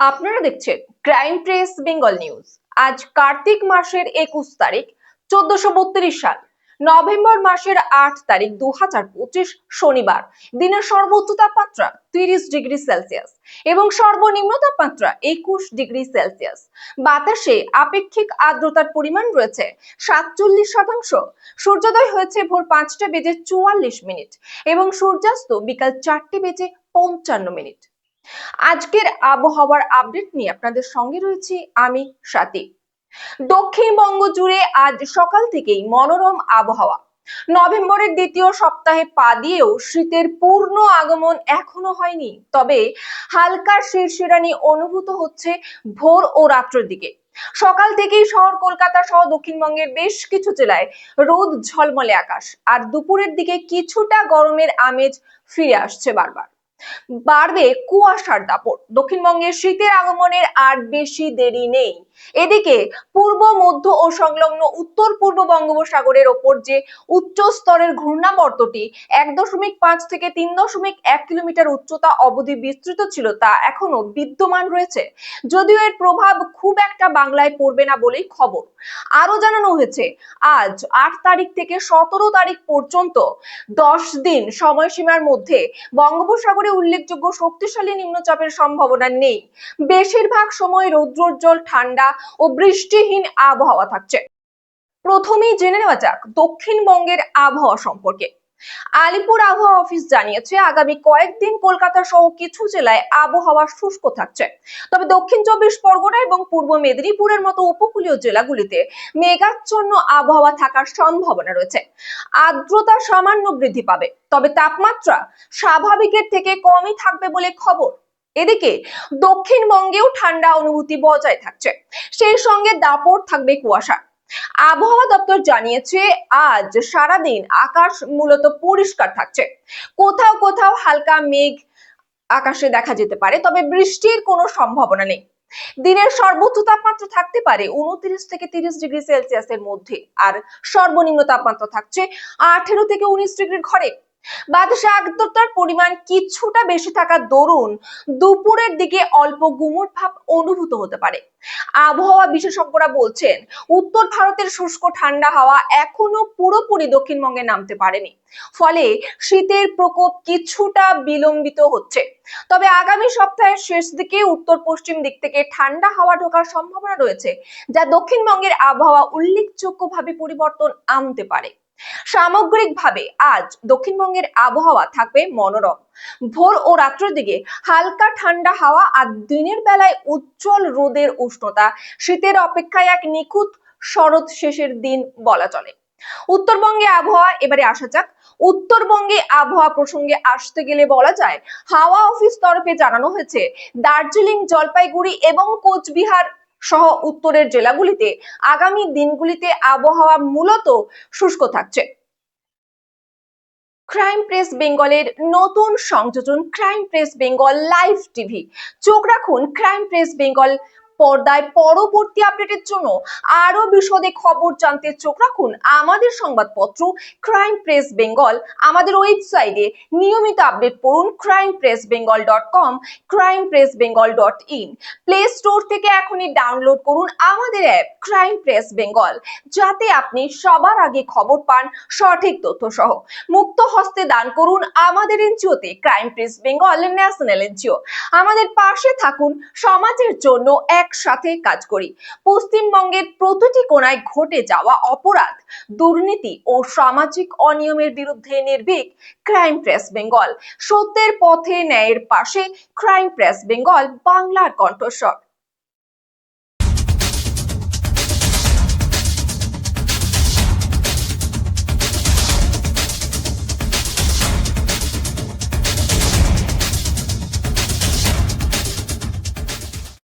আপনারা দেখছেন crime press Bengal news আজ কার্তিক মাসের একুশ তারিখ, চোদ্দশো বত্রিশ সাল। নভেম্বর মাসের আট তারিখ দু হাজার পঁচিশ শনিবার। দিনের সর্বোচ্চ তাপমাত্রা তিরিশ ডিগ্রি সেলসিয়াস এবং সর্বনিম্ন তাপমাত্রা একুশ ডিগ্রি সেলসিয়াস। বাতাসে আপেক্ষিক আর্দ্রতার পরিমাণ রয়েছে সাতচল্লিশ শতাংশ। সূর্যোদয় হয়েছে ভোর পাঁচটা বেজে চুয়াল্লিশ মিনিট এবং সূর্যাস্ত বিকাল চারটে বেজে পঞ্চান্ন মিনিট। আজকের আবহাওয়ার আপডেট নিয়ে আপনাদের সঙ্গে রয়েছি আমি স্বাতী দক্ষিণবঙ্গ জুড়ে আজ সকাল থেকেই মনোরম আবহাওয়া। নভেম্বরের দ্বিতীয় সপ্তাহে পা দিয়েও শীতের পূর্ণ আগমন এখনও হয়নি, তবে হালকা শিরশিরানি অনুভূত হচ্ছে ভোর ও রাত্রের দিকে। সকাল থেকেই শহর, কলকাতা সহ দক্ষিণবঙ্গের বেশ কিছু জেলায় রোদ ঝলমলে আকাশ, আর দুপুরের দিকে কিছুটা গরমের আমেজ ফিরে আসছে বারবার। বাড়বে কুয়াশার দাপট। দক্ষিণবঙ্গের শীতের আগমনের আর বেশি দেরি নেই। এদিকে পূর্ব, মধ্য ও সংলগ্ন উত্তর পূর্ব বঙ্গোপসাগরের ওপর যে উচ্চ স্তরের ঘূর্ণাবর্তটি এক দশমিক পাঁচ থেকে তিন দশমিক এক কিলোমিটার উচ্চতা অবধি বিস্তৃত ছিল তা এখনও বিদ্যমান রয়েছে। যদিও এর প্রভাব খুব একটা বাংলায় পড়বে না বলেই খবর। আরও জানানো হয়েছে, আজ আট তারিখ থেকে সতেরো তারিখ পর্যন্ত দশ দিন সময়সীমার মধ্যে বঙ্গোপসাগরে উল্লেখযোগ্য শক্তিশালী নিম্নচাপের সম্ভাবনা নেই। বেশিরভাগ সময় রৌদ্রোজ্জ্বল, ঠান্ডা ও বৃষ্টিহীন আবহাওয়া থাকছে। প্রথমেই জেনে নেওয়া যাক দক্ষিণবঙ্গের আবহাওয়া সম্পর্কে। আলিপুর আবহাওয়া অফিস জানিয়েছে, আগামী কয়েকদিন কলকাতা সহ কিছু জেলায় আবহাওয়া শুষ্ক থাকছে। তবে দক্ষিণ চব্বিশ পরগনা এবং পূর্ব মেদিনীপুরের মতো উপকূলীয় জেলাগুলিতে মেঘাচ্ছন্ন আবহাওয়া থাকার সম্ভাবনা রয়েছে। আর্দ্রতা সামান্য বৃদ্ধি পাবে, তবে তাপমাত্রা স্বাভাবিকের থেকে কমই থাকবে বলে খবর। এদিকে, দক্ষিণবঙ্গেও ঠান্ডা অনুভূতি বজায় থাকছে। সেই সঙ্গে দাপট থাকবে কুয়াশা আবহাওয়া দপ্তর জানিয়েছে, আজ সারাদিন আকাশ মূলত পরিষ্কার থাকছে। কোথাও কোথাও হালকা মেঘ আকাশে দেখা যেতে পারে, তবে বৃষ্টির কোনো সম্ভাবনা নেই। দিনের সর্বোচ্চ তাপমাত্রা থাকতে পারে উনত্রিশ থেকে তিরিশ ডিগ্রি সেলসিয়াসের মধ্যে, আর সর্বনিম্ন তাপমাত্রা থাকছে আঠেরো থেকে উনিশ ডিগ্রির ঘরে। বাতাসে আর্দ্রতার পরিমাণ কিছুটা বেশি থাকার দরুন দুপুরের দিকে অল্প গুমট ভাব অনুভূত হতে পারে। আবহাওয়া বিশেষজ্ঞরা বলছেন, উত্তর ভারতের শুষ্ক ঠান্ডা হাওয়া এখনও পুরোপুরি দক্ষিণবঙ্গে নামতে পারেনি। ফলে শীতের প্রকোপ কিছুটা বিলম্বিত হচ্ছে। তবে আগামী সপ্তাহের শেষ দিকে উত্তর পশ্চিম দিক থেকে ঠান্ডা হাওয়া ঢোকার সম্ভাবনা রয়েছে, যা দক্ষিণবঙ্গের আবহাওয়া উল্লেখযোগ্যভাবে পরিবর্তন আনতে পারে। সামগ্রিকভাবে আজ দক্ষিণবঙ্গের আবহাওয়া থাকবে মনোরম। ভোর ও রাত্রের দিকে হালকা ঠান্ডা হাওয়া আর দিনের বেলায় উজ্জ্বল রোদের উষ্ণতা। শীতের অপেক্ষায় এক নিখুঁত শরৎ শেষের দিন বলা চলে। উত্তরবঙ্গে আবহাওয়া, এবারে আসা যাক। উত্তরবঙ্গে আবহাওয়া প্রসঙ্গে আসতে গেলে বলা যায়, হাওয়া অফিস তরফে জানানো হয়েছে, দার্জিলিং, জলপাইগুড়ি এবং কোচবিহার সহ উত্তরের জেলাগুলিতে আগামী দিনগুলিতে আবহাওয়া মূলত শুষ্ক থাকছে। ক্রাইম প্রেস বেঙ্গলের নতুন সংযোজন crime press Bengal live TV চোখ রাখুন ক্রাইম প্রেস বেঙ্গল পর্দায় পরবর্তী আপডেটের জন্য আরও বিশদে খবর জানতে চোখ রাখুন আমাদের সংবাদপত্র ক্রাইম প্রেস বেঙ্গল আমাদের ওয়েবসাইটে নিয়মিত আপডেট পড়ুন crime press Bengal dot com crime press Bengal dot in play store থেকে এখনই ডাউনলোড করুন আমাদের অ্যাপ ক্রাইম প্রেস বেঙ্গল যাতে আপনি সবার আগে খবর পান সঠিক তথ্য সহ মুক্ত হস্তে দান করুন আমাদের এনজিওতে crime press Bengal national NGO আমাদের পাশে থাকুন সমাজের জন্য একসাথে কাজ করি। পশ্চিমবঙ্গের প্রতিটি কোনায় ঘটে যাওয়া অপরাধ, দুর্নীতি ও সামাজিক অনিয়মের বিরুদ্ধে নির্ভীক ক্রাইম প্রেস বেঙ্গল। সত্যের পথে ন্যায়ের পাশে ক্রাইম প্রেস বেঙ্গল বাংলার কণ্ঠস্বর।